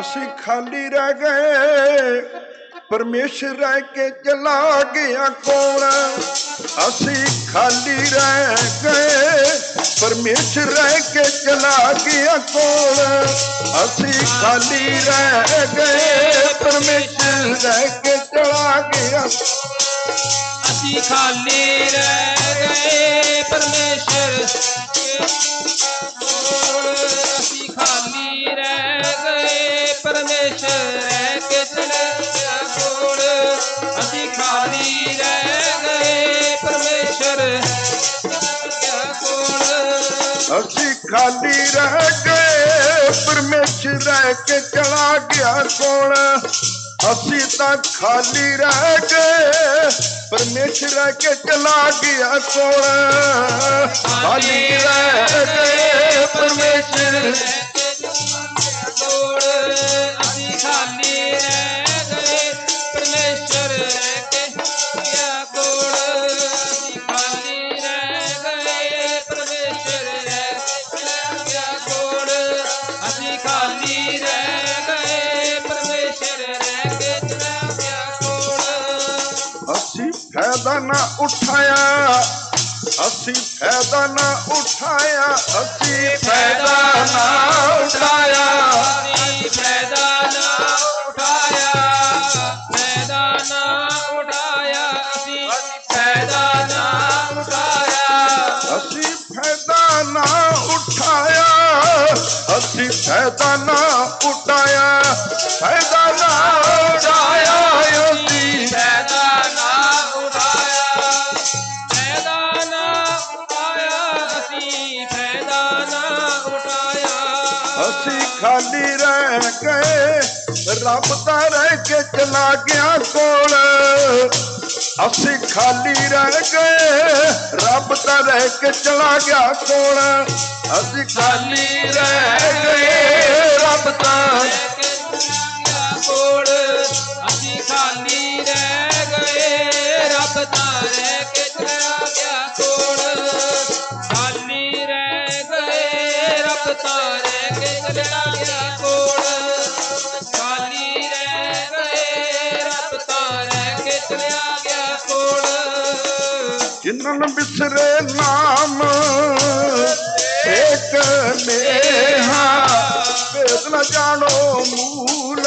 ਅਸੀਂ ਖਾਲੀ ਰਹਿ ਗਏ ਪਰਮੇਸ਼ਰ ਰਹਿ ਕੇ ਚਲਾ ਗਿਆ ਕੌਣ ਅਸੀਂ ਖਾਲੀ ਰਹਿ ਗਏ ਪਰਮੇਸ਼ਰ ਰਹਿ ਕੇ ਚਲਾ ਗਿਆ ਕੌਣ ਅਸੀਂ ਖਾਲੀ ਰਹਿ ਗਏ ਪਰਮੇਸ਼ਰ ਰਹਿ ਕੇ ਚਲਾ ਗਿਆ ਅਸੀਂ ਖਾਲੀ ਰਹਿ ਗਏ ਪਰਮੇਸ਼ਰ परमेश्वर गुण खाली रह गए। परमेश्वर असी खाली रह गए, परमेश्वर रह के चला गया कौन? असी तो खाली रह गए, परमेश्वर रह के चला गया कौन? खाली रह गए, परमेश्वर। फ़ायदा ना उठाया असी फ़ायदा ना उठाया असी फ़ायदा ना उठाया। फैदाना उठाया फैदाना उठाया योगी। फैदाना उठाया फैदाना खाली रह गए रब दा रह के चला गया कोल। असी खाली रह गए रब तो रह के चला गया कोल। असी खाली रह गए। ਨੂੰ ਬਿਸਰੇ ਨਾਮ ਇੱਕ ਨੇਹਾ ਵੇਦ ਨਾ ਜਾਣੋ ਮੂਲ।